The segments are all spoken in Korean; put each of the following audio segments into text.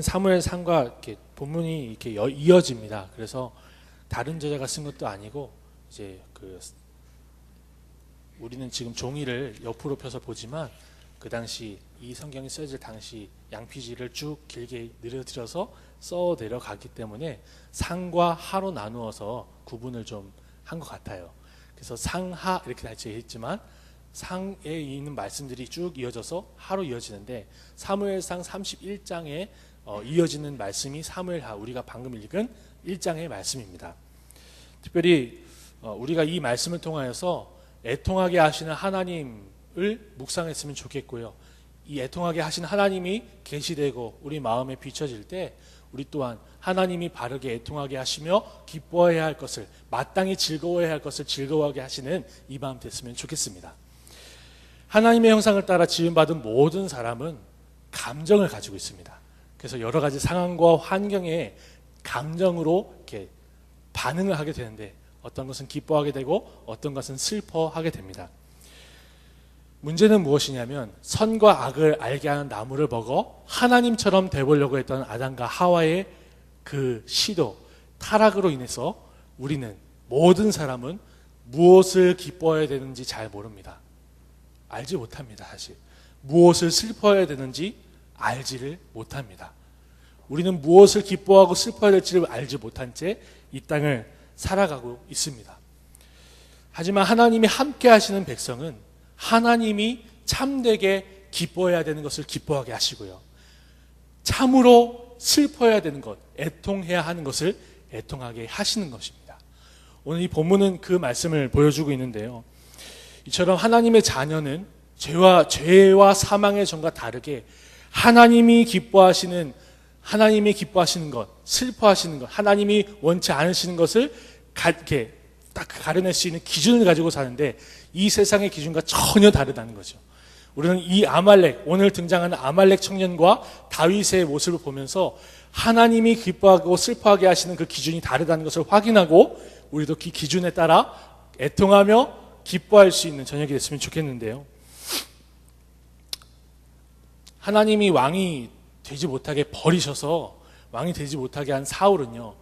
사무엘 상과 이렇게 본문이 이렇게 여- 이어집니다. 그래서 다른 저자가 쓴 것도 아니고 이제 그 우리는 지금 종이를 옆으로 펴서 보지만 그 당시 이 성경이 써질 당시 양피지를 쭉 길게 늘어뜨려서 써 내려가기 때문에 상과 하로 나누어서 구분을 좀 한 것 같아요. 그래서 상하 이렇게 다되어 있지만 상에 있는 말씀들이 쭉 이어져서 하로 이어지는데 사무엘상 31장에 어, 이어지는 말씀이 사무엘하 우리가 방금 읽은 1장의 말씀입니다. 특별히 어, 우리가 이 말씀을 통하여서 애통하게 하시는 하나님을 묵상했으면 좋겠고요. 이 애통하게 하시는 하나님이 계시되고 우리 마음에 비춰질 때 우리 또한 하나님이 바르게 애통하게 하시며 기뻐해야 할 것을 마땅히 즐거워해야 할 것을 즐거워하게 하시는 이 마음 됐으면 좋겠습니다. 하나님의 형상을 따라 지음받은 모든 사람은 감정을 가지고 있습니다. 그래서 여러 가지 상황과 환경에 감정으로 이렇게 반응을 하게 되는데 어떤 것은 기뻐하게 되고 어떤 것은 슬퍼하게 됩니다. 문제는 무엇이냐면 선과 악을 알게 하는 나무를 먹어 하나님처럼 되보려고 했던 아담과 하와의 그 시도 타락으로 인해서 우리는 모든 사람은 무엇을 기뻐해야 되는지 잘 모릅니다. 알지 못합니다, 사실. 무엇을 슬퍼해야 되는지 알지를 못합니다. 우리는 무엇을 기뻐하고 슬퍼해야 될지를 알지 못한 채 이 땅을 살아가고 있습니다. 하지만 하나님이 함께 하시는 백성은 하나님이 참되게 기뻐해야 되는 것을 기뻐하게 하시고요. 참으로 슬퍼해야 되는 것, 애통해야 하는 것을 애통하게 하시는 것입니다. 오늘 이 본문은 그 말씀을 보여주고 있는데요. 이처럼 하나님의 자녀는 죄와 죄와 사망의 전과 다르게 하나님이 기뻐하시는 하나님이 기뻐하시는 것, 슬퍼하시는 것, 하나님이 원치 않으시는 것을 가, 이렇게 딱 가려낼 수 있는 기준을 가지고 사는데 이 세상의 기준과 전혀 다르다는 거죠. 우리는 이 아말렉, 오늘 등장하는 아말렉 청년과 다윗의 모습을 보면서 하나님이 기뻐하고 슬퍼하게 하시는 그 기준이 다르다는 것을 확인하고 우리도 그 기준에 따라 애통하며 기뻐할 수 있는 저녁이 됐으면 좋겠는데요. 하나님이 왕이 되지 못하게 버리셔서 왕이 되지 못하게 한 사울은요.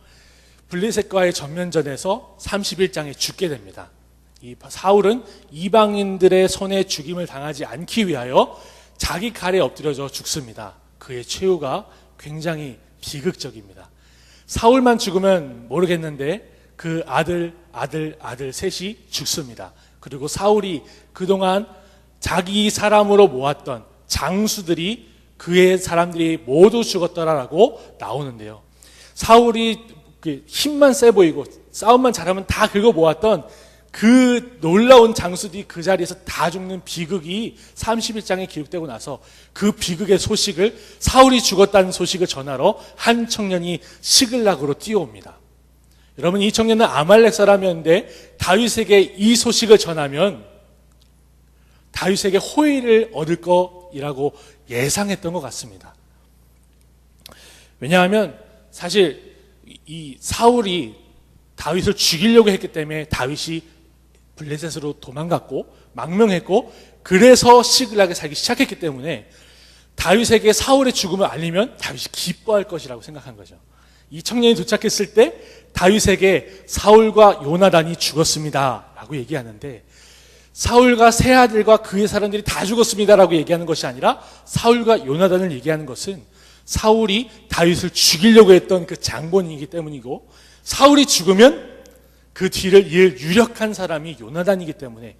블레셋과의 전면전에서 31장에 죽게 됩니다. 이 사울은 이방인들의 손에 죽임을 당하지 않기 위하여 자기 칼에 엎드려져 죽습니다. 그의 최후가 굉장히 비극적입니다. 사울만 죽으면 모르겠는데 그 아들, 아들, 아들 셋이 죽습니다. 그리고 사울이 그동안 자기 사람으로 모았던 장수들이 그의 사람들이 모두 죽었더라라고 나오는데요. 사울이 그 힘만 세 보이고 싸움만 잘하면 다 긁어 모았던 그 놀라운 장수들이 그 자리에서 다 죽는 비극이 31장에 기록되고 나서 그 비극의 소식을 사울이 죽었다는 소식을 전하러 한 청년이 시글락으로 뛰어옵니다. 여러분 이 청년은 아말렉 사람이었는데 다윗에게 이 소식을 전하면 다윗에게 호의를 얻을 거이라고 예상했던 것 같습니다. 왜냐하면 사실 이 사울이 다윗을 죽이려고 했기 때문에 다윗이 블레셋으로 도망갔고 망명했고 그래서 시글락에 살기 시작했기 때문에 다윗에게 사울의 죽음을 알리면 다윗이 기뻐할 것이라고 생각한 거죠. 이 청년이 도착했을 때 다윗에게 사울과 요나단이 죽었습니다 라고 얘기하는데 사울과 세 아들과 그의 사람들이 다 죽었습니다라고 얘기하는 것이 아니라 사울과 요나단을 얘기하는 것은 사울이 다윗을 죽이려고 했던 그 장본이기 때문이고 사울이 죽으면 그 뒤를 이을 유력한 사람이 요나단이기 때문에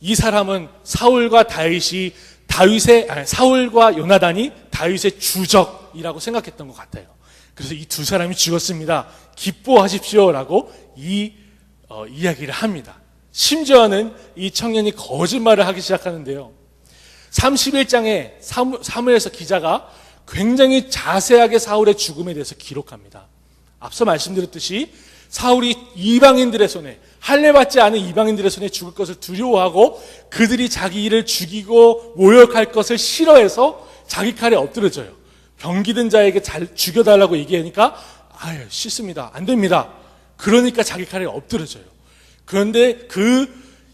이 사람은 사울과 다윗이 다윗의 아니, 사울과 요나단이 다윗의 주적이라고 생각했던 것 같아요. 그래서 이 두 사람이 죽었습니다. 기뻐하십시오라고 이 어, 이야기를 합니다. 심지어는 이 청년이 거짓말을 하기 시작하는데요. 31장에 사무엘서 기자가 굉장히 자세하게 사울의 죽음에 대해서 기록합니다. 앞서 말씀드렸듯이 사울이 이방인들의 손에 할례받지 않은 이방인들의 손에 죽을 것을 두려워하고 그들이 자기 일을 죽이고 모욕할 것을 싫어해서 자기 칼에 엎드려져요. 병기든 자에게 잘 죽여달라고 얘기하니까 아유 싫습니다. 안 됩니다. 그러니까 자기 칼에 엎드려져요. 그런데 그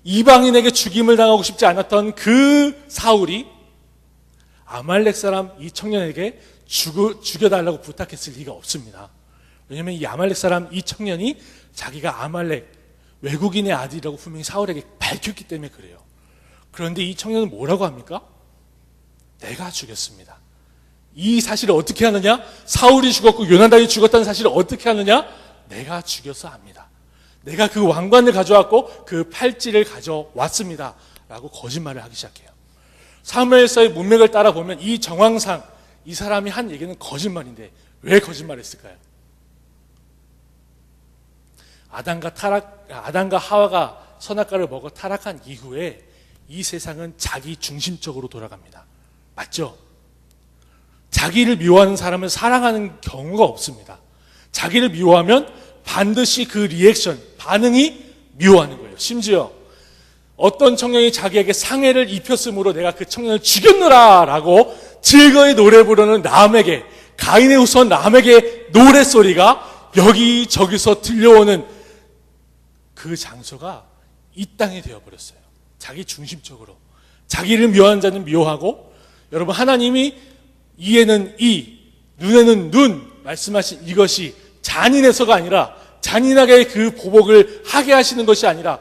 이방인에게 죽임을 당하고 싶지 않았던 그 사울이 아말렉 사람 이 청년에게 죽여, 죽여달라고 부탁했을 리가 없습니다. 왜냐하면 이 아말렉 사람 이 청년이 자기가 아말렉 외국인의 아들이라고 분명히 사울에게 밝혔기 때문에 그래요. 그런데 이 청년은 뭐라고 합니까? 내가 죽였습니다. 이 사실을 어떻게 하느냐? 사울이 죽었고 요나단이 죽었다는 사실을 어떻게 하느냐? 내가 죽여서 합니다. 내가 그 왕관을 가져왔고 그 팔찌를 가져왔습니다. 라고 거짓말을 하기 시작해요. 사무엘서의 문맥을 따라 보면 이 정황상 이 사람이 한 얘기는 거짓말인데 왜 거짓말했을까요? 아담과 타락 아담과 하와가 선악과를 먹어 타락한 이후에 이 세상은 자기 중심적으로 돌아갑니다. 맞죠? 자기를 미워하는 사람을 사랑하는 경우가 없습니다. 자기를 미워하면 반드시 그 리액션, 반응이 미워하는 거예요. 심지어 어떤 청년이 자기에게 상해를 입혔으므로 내가 그 청년을 죽였노라 라고 즐거이 노래 부르는 남에게 가인의 후손 남에게 노래 소리가 여기 저기서 들려오는 그 장소가 이 땅이 되어 버렸어요. 자기 중심적으로. 자기를 미워하는 자는 미워하고 여러분 하나님이 이에는 이, 눈에는 눈 말씀하신 이것이 잔인해서가 아니라 잔인하게 그 보복을 하게 하시는 것이 아니라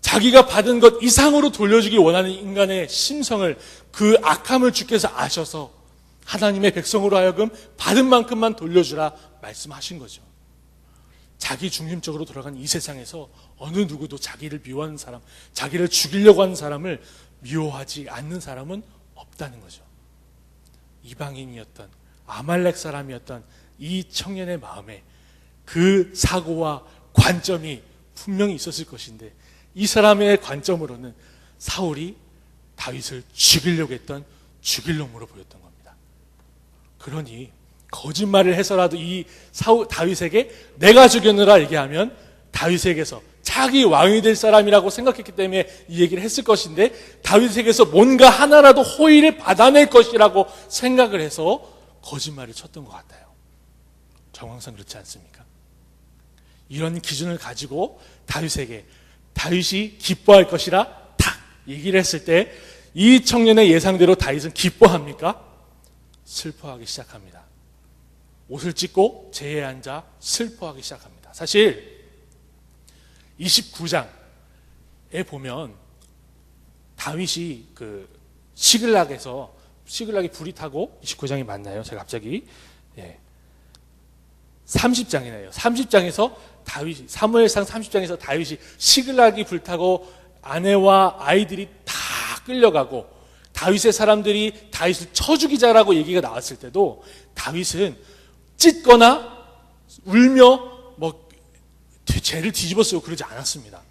자기가 받은 것 이상으로 돌려주기 원하는 인간의 심성을 그 악함을 주께서 아셔서 하나님의 백성으로 하여금 받은 만큼만 돌려주라 말씀하신 거죠. 자기 중심적으로 돌아간 이 세상에서 어느 누구도 자기를 미워하는 사람, 자기를 죽이려고 하는 사람을 미워하지 않는 사람은 없다는 거죠. 이방인이었던 아말렉 사람이었던 이 청년의 마음에 그 사고와 관점이 분명히 있었을 것인데 이 사람의 관점으로는 사울이 다윗을 죽이려고 했던 죽일 놈으로 보였던 겁니다. 그러니 거짓말을 해서라도 이 사울 다윗에게 내가 죽였느라 얘기하면 다윗에게서 자기 왕이 될 사람이라고 생각했기 때문에 이 얘기를 했을 것인데 다윗에게서 뭔가 하나라도 호의를 받아낼 것이라고 생각을 해서 거짓말을 쳤던 것 같아요. 정황상 그렇지 않습니까? 이런 기준을 가지고 다윗에게 다윗이 기뻐할 것이라 탁 얘기를 했을 때 이 청년의 예상대로 다윗은 기뻐합니까? 슬퍼하기 시작합니다. 옷을 찢고 제에 앉아 슬퍼하기 시작합니다. 사실 29장에 보면 다윗이 그 시글락에서 시글락이 불이 타고 29장이 맞나요? 제가 갑자기 예. 30장이네요. 30장에서 다윗이 사무엘상 30장에서 다윗이 시글락이 불타고 아내와 아이들이 다 끌려가고 다윗의 사람들이 다윗을 쳐 죽이자라고 얘기가 나왔을 때도 다윗은 찢거나 울며 뭐 죄를 뒤집어 쓰고 그러지 않았습니다.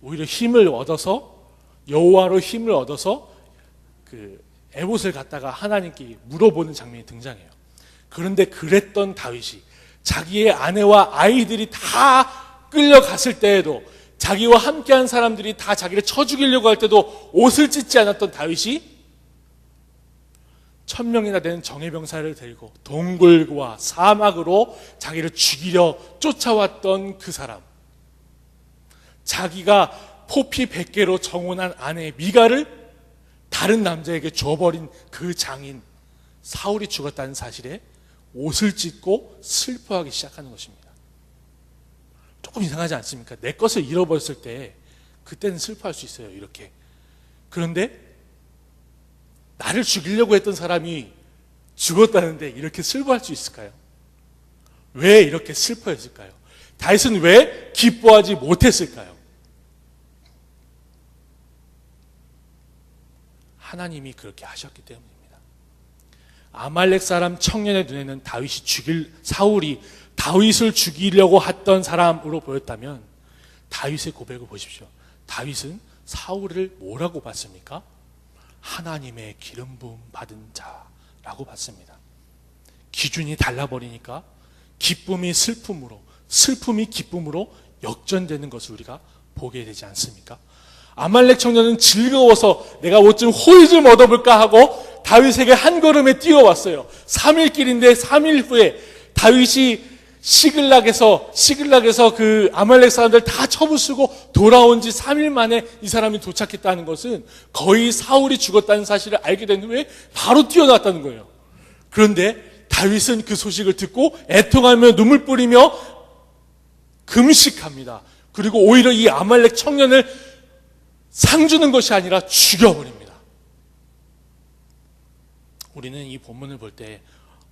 오히려 힘을 얻어서 여호와로 힘을 얻어서 그 에봇을 갖다가 하나님께 물어보는 장면이 등장해요. 그런데 그랬던 다윗이 자기의 아내와 아이들이 다 끌려갔을 때에도 자기와 함께한 사람들이 다 자기를 쳐 죽이려고 할 때도 옷을 찢지 않았던 다윗이 천 명이나 되는 정예병사를 데리고 동굴과 사막으로 자기를 죽이려 쫓아왔던 그 사람. 자기가 포피 100개로 정혼한 아내 미가를 다른 남자에게 줘버린 그 장인 사울이 죽었다는 사실에 옷을 찢고 슬퍼하기 시작하는 것입니다. 조금 이상하지 않습니까? 내 것을 잃어버렸을 때 그때는 슬퍼할 수 있어요. 이렇게. 그런데 나를 죽이려고 했던 사람이 죽었다는데 이렇게 슬퍼할 수 있을까요? 왜 이렇게 슬퍼했을까요? 다윗은 왜 기뻐하지 못했을까요? 하나님이 그렇게 하셨기 때문입니다. 아말렉 사람 청년의 눈에는 다윗이 죽일 사울이 다윗을 죽이려고 했던 사람으로 보였다면 다윗의 고백을 보십시오. 다윗은 사울을 뭐라고 봤습니까? 하나님의 기름 부음 받은 자라고 봤습니다. 기준이 달라버리니까 기쁨이 슬픔으로 슬픔이 기쁨으로 역전되는 것을 우리가 보게 되지 않습니까? 아말렉 청년은 즐거워서 내가 옷 좀 호의 좀 얻어볼까 하고 다윗에게 한 걸음에 뛰어왔어요. 3일 길인데 3일 후에 다윗이 시글락에서 시글락에서 그 아말렉 사람들 다 쳐부수고 돌아온 지 3일 만에 이 사람이 도착했다는 것은 거의 사울이 죽었다는 사실을 알게 된 후에 바로 뛰어났다는 거예요. 그런데 다윗은 그 소식을 듣고 애통하며 눈물 뿌리며 금식합니다. 그리고 오히려 이 아말렉 청년을 상 주는 것이 아니라 죽여버립니다. 우리는 이 본문을 볼 때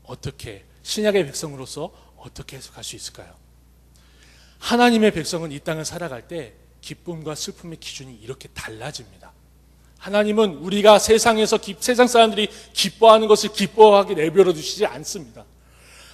어떻게 신약의 백성으로서 어떻게 해석할 수 있을까요? 하나님의 백성은 이 땅을 살아갈 때 기쁨과 슬픔의 기준이 이렇게 달라집니다. 하나님은 우리가 세상에서 기- 세상 사람들이 기뻐하는 것을 기뻐하게 내버려 두시지 않습니다.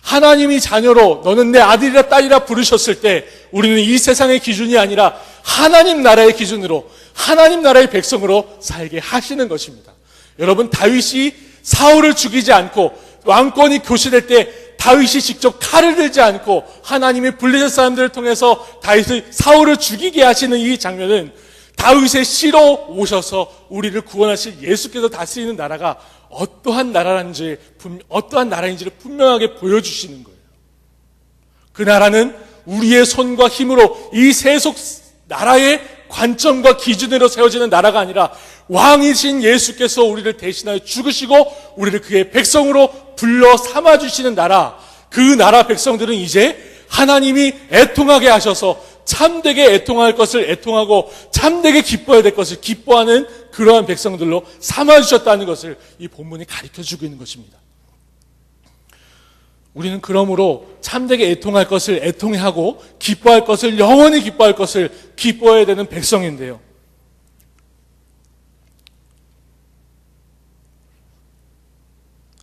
하나님이 자녀로 너는 내 아들이라 딸이라 부르셨을 때 우리는 이 세상의 기준이 아니라 하나님 나라의 기준으로 하나님 나라의 백성으로 살게 하시는 것입니다. 여러분 다윗이 사울을 죽이지 않고 왕권이 교시될 때 다윗이 직접 칼을 들지 않고 하나님의 블레셋 사람들을 통해서 다윗의 사울을 죽이게 하시는 이 장면은 다윗의 씨로 오셔서 우리를 구원하실 예수께서 다스리는 나라가 어떠한 나라인지 분- 어떠한 나라인지를 분명하게 보여주시는 거예요. 그 나라는 우리의 손과 힘으로 이 세속 나라의 관점과 기준으로 세워지는 나라가 아니라 왕이신 예수께서 우리를 대신하여 죽으시고 우리를 그의 백성으로 불러 삼아 주시는 나라. 그 나라 백성들은 이제 하나님이 애통하게 하셔서 참되게 애통할 것을 애통하고 참되게 기뻐해야 될 것을 기뻐하는 그러한 백성들로 삼아 주셨다는 것을 이 본문이 가르쳐 주고 있는 것입니다. 우리는 그러므로 참되게 애통할 것을 애통하고 기뻐할 것을 영원히 기뻐할 것을 기뻐해야 되는 백성인데요.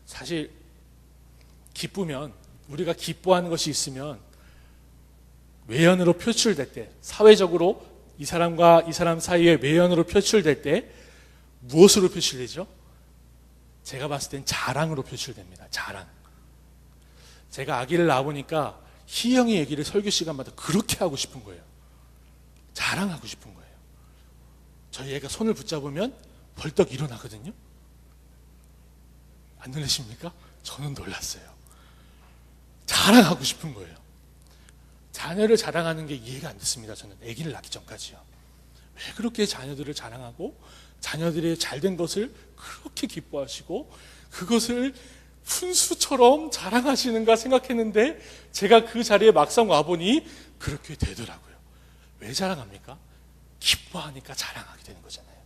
사실 기쁘면 우리가 기뻐하는 것이 있으면 외연으로 표출될 때 사회적으로 이 사람과 이 사람 사이에 외연으로 표출될 때 무엇으로 표출되죠? 제가 봤을 땐 자랑으로 표출됩니다. 자랑. 제가 아기를 낳아보니까 희영이 얘기를 설교 시간마다 그렇게 하고 싶은 거예요. 자랑하고 싶은 거예요. 저희 애가 손을 붙잡으면 벌떡 일어나거든요. 안 놀라십니까? 저는 놀랐어요. 자랑하고 싶은 거예요. 자녀를 자랑하는 게 이해가 안 됐습니다. 저는 아기를 낳기 전까지요. 왜 그렇게 자녀들을 자랑하고 자녀들의 잘된 것을 그렇게 기뻐하시고 그것을 훈수처럼 자랑하시는가 생각했는데 제가 그 자리에 막상 와보니 그렇게 되더라고요. 왜 자랑합니까? 기뻐하니까 자랑하게 되는 거잖아요.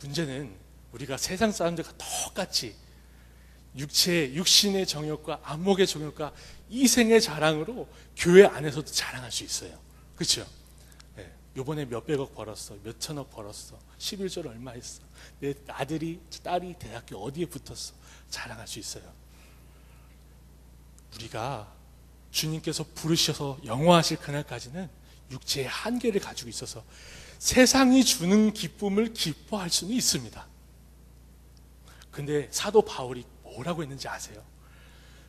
문제는 우리가 세상 사람들과 똑같이 육체, 육신의 정욕과 안목의 정욕과 이생의 자랑으로 교회 안에서도 자랑할 수 있어요. 그렇죠? 네. 요번에 몇백억 벌었어. 몇천억 벌었어. 11절 얼마 했어. 내 아들이, 딸이 대학교 어디에 붙었어. 자랑할 수 있어요. 우리가 주님께서 부르셔서 영화하실 그날까지는 육체의 한계를 가지고 있어서 세상이 주는 기쁨을 기뻐할 수는 있습니다. 근데 사도 바울이 뭐라고 했는지 아세요?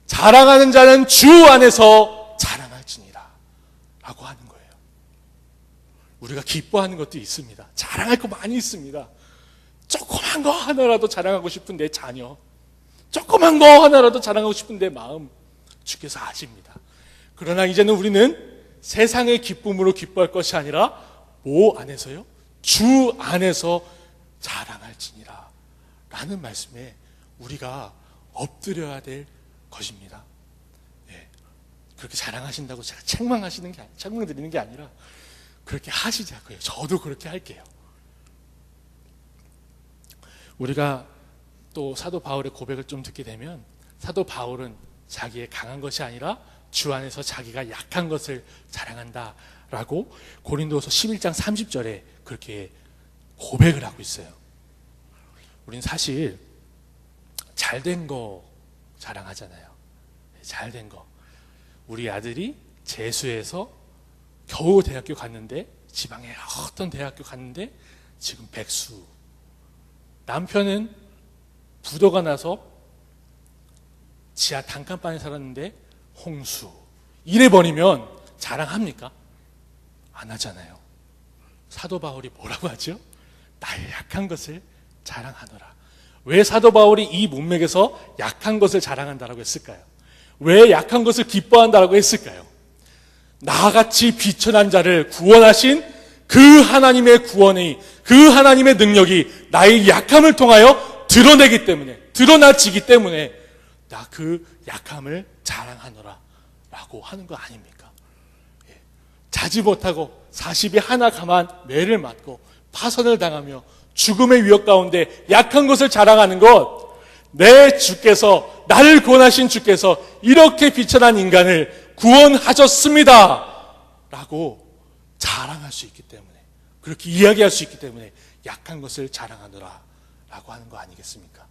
자랑하는 자는 주 안에서 자랑할지니라 라고 하는. 우리가 기뻐하는 것도 있습니다. 자랑할 거 많이 있습니다. 조그만 거 하나라도 자랑하고 싶은 내 자녀, 조그만 거 하나라도 자랑하고 싶은 내 마음, 주께서 아십니다. 그러나 이제는 우리는 세상의 기쁨으로 기뻐할 것이 아니라 뭐 안에서요? 주 안에서 자랑할지니라 라는 말씀에 우리가 엎드려야 될 것입니다. 네. 그렇게 자랑하신다고 제가 책망하시는 게, 책망 드리는 게 아니라 그렇게 하시자고요. 저도 그렇게 할게요. 우리가 또 사도 바울의 고백을 좀 듣게 되면 사도 바울은 자기의 강한 것이 아니라 주 안에서 자기가 약한 것을 자랑한다라고 고린도서 11장 30절에 그렇게 고백을 하고 있어요. 우리는 사실 잘 된 거 자랑하잖아요. 잘 된 거. 우리 아들이 재수해서 겨우 대학교 갔는데 지방에 어떤 대학교 갔는데 지금 백수. 남편은 부도가 나서 지하 단칸방에 살았는데 홍수. 이래 버리면 자랑합니까? 안 하잖아요. 사도 바울이 뭐라고 하죠? 나의 약한 것을 자랑하노라. 왜 사도 바울이 이 문맥에서 약한 것을 자랑한다라고 했을까요? 왜 약한 것을 기뻐한다라고 했을까요? 나같이 비천한 자를 구원하신 그 하나님의 구원이 그 하나님의 능력이 나의 약함을 통하여 드러내기 때문에 드러나지기 때문에 나 그 약함을 자랑하노라 라고 하는 거 아닙니까? 예. 자지 못하고 40이 하나 가만 매를 맞고 파선을 당하며 죽음의 위협 가운데 약한 것을 자랑하는 것 내 주께서 나를 구원하신 주께서 이렇게 비천한 인간을 구원하셨습니다. 라고 자랑할 수 있기 때문에 그렇게 이야기할 수 있기 때문에 약한 것을 자랑하노라 라고 하는 거 아니겠습니까?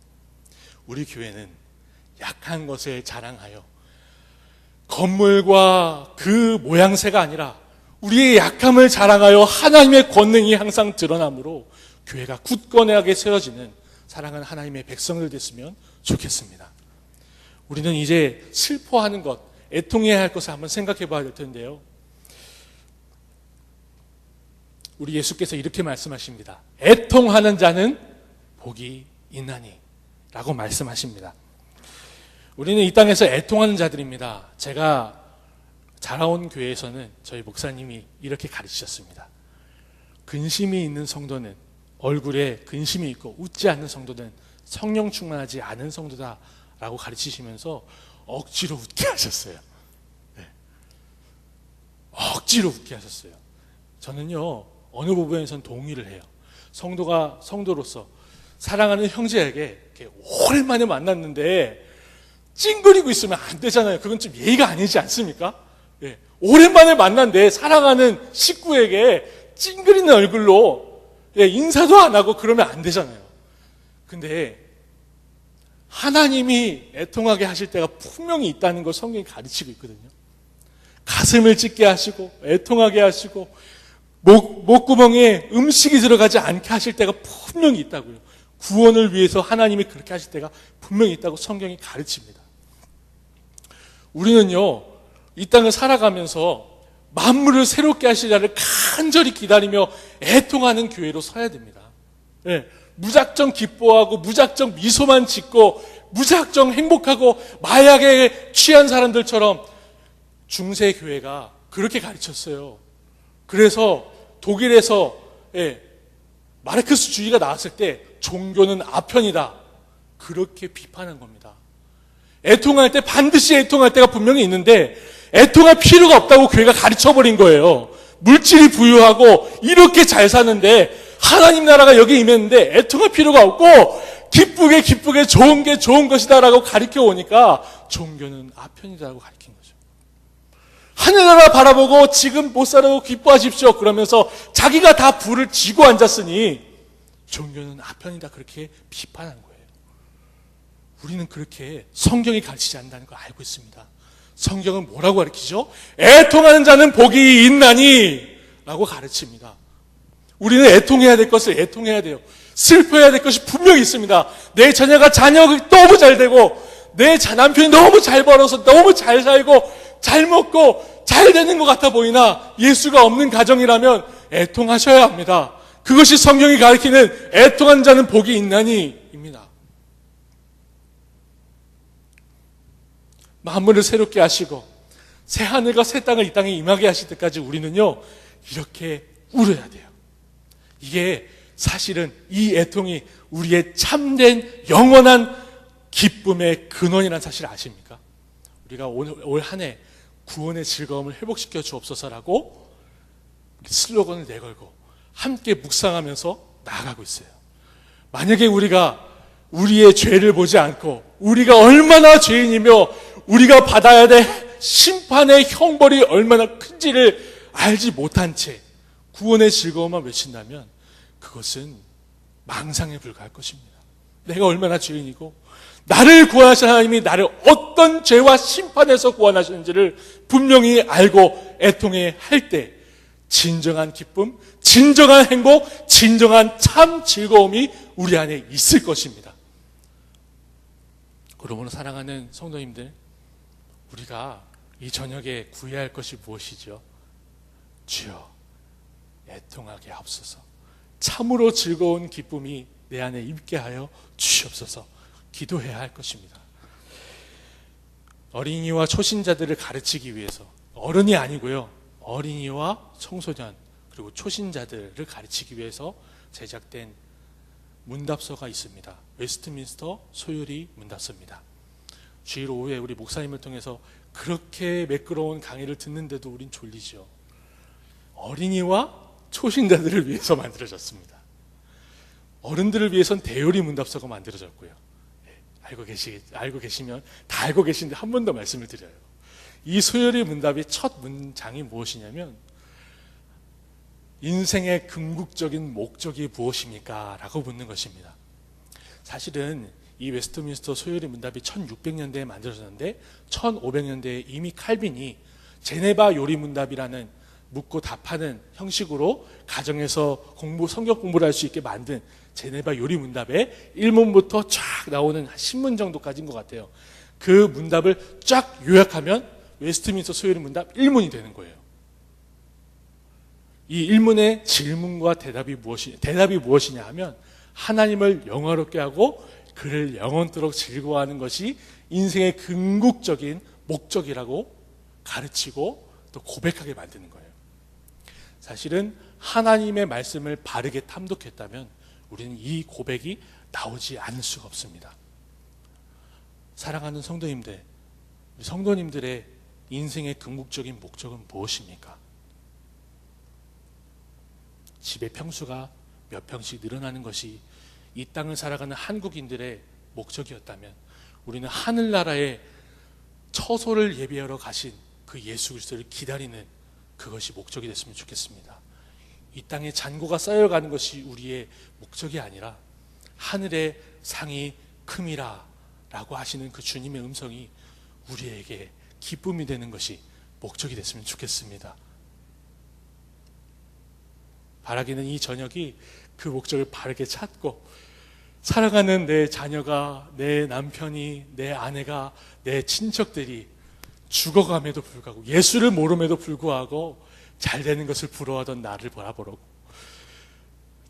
우리 교회는 약한 것을 자랑하여 건물과 그 모양새가 아니라 우리의 약함을 자랑하여 하나님의 권능이 항상 드러나므로 교회가 굳건하게 세워지는 사랑하는 하나님의 백성들 됐으면 좋겠습니다. 우리는 이제 슬퍼하는 것, 애통해야 할 것을 한번 생각해 봐야 될 텐데요. 우리 예수께서 이렇게 말씀하십니다. 애통하는 자는 복이 있나니 라고 말씀하십니다. 우리는 이 땅에서 애통하는 자들입니다. 제가 자라온 교회에서는 저희 목사님이 이렇게 가르치셨습니다. 근심이 있는 성도는 얼굴에 근심이 있고 웃지 않는 성도는 성령 충만하지 않은 성도다라고 가르치시면서 억지로 웃게 하셨어요. 네. 억지로 웃게 하셨어요. 저는요 어느 부분에선 동의를 해요. 성도가 성도로서 사랑하는 형제에게 오랜만에 만났는데 찡그리고 있으면 안 되잖아요. 그건 좀 예의가 아니지 않습니까? 예. 오랜만에 만난데 사랑하는 식구에게 찡그리는 얼굴로 예, 인사도 안 하고 그러면 안 되잖아요. 근데 하나님이 애통하게 하실 때가 분명히 있다는 걸 성경이 가르치고 있거든요. 가슴을 찢게 하시고 애통하게 하시고 목, 목구멍에 음식이 들어가지 않게 하실 때가 분명히 있다고요. 구원을 위해서 하나님이 그렇게 하실 때가 분명히 있다고 성경이 가르칩니다. 우리는요, 이 땅을 살아가면서 만물을 새롭게 하실 자를 간절히 기다리며 애통하는 교회로 서야 됩니다. 네, 무작정 기뻐하고 무작정 미소만 짓고 무작정 행복하고 마약에 취한 사람들처럼 중세 교회가 그렇게 가르쳤어요. 그래서 독일에서 예, 마르크스 주의가 나왔을 때 종교는 아편이다. 그렇게 비판한 겁니다. 애통할 때 반드시 애통할 때가 분명히 있는데 애통할 필요가 없다고 교회가 가르쳐 버린 거예요. 물질이 부유하고 이렇게 잘 사는데 하나님 나라가 여기 임했는데 애통할 필요가 없고 기쁘게 기쁘게 좋은 게 좋은 것이다라고 가르쳐 오니까 종교는 아편이다라고 가르친 거죠. 하늘나라 바라보고 지금 못 살아도 기뻐하십시오. 그러면서 자기가 다 불을 쥐고 앉았으니 종교는 아편이다 그렇게 비판한 거예요. 우리는 그렇게 성경이 가르치지 않는다는 걸 알고 있습니다. 성경은 뭐라고 가르치죠? 애통하는 자는 복이 있나니 라고 가르칩니다. 우리는 애통해야 될 것을 애통해야 돼요. 슬퍼해야 될 것이 분명히 있습니다. 내 자녀가 자녀가 너무 잘 되고 내 남편이 너무 잘 벌어서 너무 잘 살고 잘 먹고 잘 되는 것 같아 보이나 예수가 없는 가정이라면 애통하셔야 합니다. 그것이 성경이 가르치는 애통한 자는 복이 있나니입니다. 만물을 새롭게 하시고 새 하늘과 새 땅을 이 땅에 임하게 하실 때까지 우리는요 이렇게 울어야 돼요. 이게 사실은 이 애통이 우리의 참된 영원한 기쁨의 근원이라는 사실을 아십니까? 우리가 올 한 해 구원의 즐거움을 회복시켜 주옵소서라고 슬로건을 내걸고 함께 묵상하면서 나아가고 있어요. 만약에 우리가 우리의 죄를 보지 않고 우리가 얼마나 죄인이며 우리가 받아야 될 심판의 형벌이 얼마나 큰지를 알지 못한 채 구원의 즐거움만 외친다면 그것은 망상에 불과할 것입니다. 내가 얼마나 죄인이고 나를 구원하신 하나님이 나를 어떤 죄와 심판에서 구원하시는지를 분명히 알고 애통해 할 때 진정한 기쁨, 진정한 행복, 진정한 참 즐거움이 우리 안에 있을 것입니다. 그러므로 사랑하는 성도님들, 우리가 이 저녁에 구해야 할 것이 무엇이죠? 주여, 애통하게 하옵소서. 참으로 즐거운 기쁨이 내 안에 있게 하여 주시옵소서. 기도해야 할 것입니다. 어린이와 초신자들을 가르치기 위해서 어른이 아니고요. 어린이와 청소년 그리고 초신자들을 가르치기 위해서 제작된 문답서가 있습니다. 웨스트민스터 소요리 문답서입니다. 주일 오후에 우리 목사님을 통해서 그렇게 매끄러운 강의를 듣는데도 우린 졸리죠. 어린이와 초신자들을 위해서 만들어졌습니다. 어른들을 위해선 대요리 문답서가 만들어졌고요. 예, 알고 계시 알고 계시면 다 알고 계신데 한 번 더 말씀을 드려요. 이 소요리 문답의 첫 문장이 무엇이냐면 인생의 궁극적인 목적이 무엇입니까? 라고 묻는 것입니다. 사실은 이 웨스트민스터 소요리 문답이 1600년대에 만들어졌는데 1500년대에 이미 칼빈이 제네바 요리 문답이라는 묻고 답하는 형식으로 가정에서 공부 성경 공부를 할 수 있게 만든 제네바 요리 문답의 1문부터 쫙 나오는 한 10문 정도까지인 것 같아요. 그 문답을 쫙 요약하면 웨스트민스터 소요리 문답 1문이 되는 거예요. 이 1문의 질문과 대답이 무엇이 대답이 무엇이냐 하면 하나님을 영화롭게 하고 그를 영원토록 즐거워하는 것이 인생의 궁극적인 목적이라고 가르치고 또 고백하게 만드는 거예요. 사실은 하나님의 말씀을 바르게 탐독했다면 우리는 이 고백이 나오지 않을 수가 없습니다. 사랑하는 성도님들, 성도님들의 인생의 궁극적인 목적은 무엇입니까? 집의 평수가 몇 평씩 늘어나는 것이 이 땅을 살아가는 한국인들의 목적이었다면 우리는 하늘나라의 처소를 예비하러 가신 그 예수 그리스도를 기다리는 그것이 목적이 됐으면 좋겠습니다. 이 땅에 잔고가 쌓여가는 것이 우리의 목적이 아니라 하늘의 상이 큼이라 라고 하시는 그 주님의 음성이 우리에게 기쁨이 되는 것이 목적이 됐으면 좋겠습니다. 바라기는 이 저녁이 그 목적을 바르게 찾고 살아가는 내 자녀가, 내 남편이, 내 아내가, 내 친척들이 죽어감에도 불구하고 예수를 모름에도 불구하고 잘 되는 것을 부러워하던 나를 바라보라고.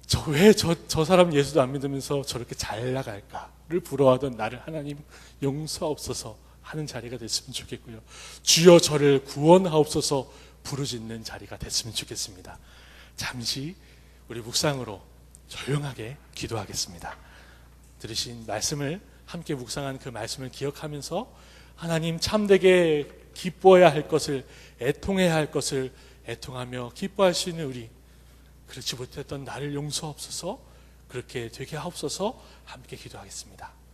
저왜저 저 사람 예수도 안 믿으면서 저렇게 잘 나갈까를 부러워하던 나를 하나님 용서없어서 하는 자리가 됐으면 좋겠고요. 주여 저를 구원하옵소서 부르짖는 자리가 됐으면 좋겠습니다. 잠시 우리 묵상으로 조용하게 기도하겠습니다. 들으신 말씀을 함께 묵상한 그 말씀을 기억하면서 하나님 참되게 기뻐해야 할 것을 애통해야 할 것을 애통하며 기뻐할 수 있는 우리 그렇지 못했던 나를 용서하옵소서 그렇게 되게 하옵소서 함께 기도하겠습니다.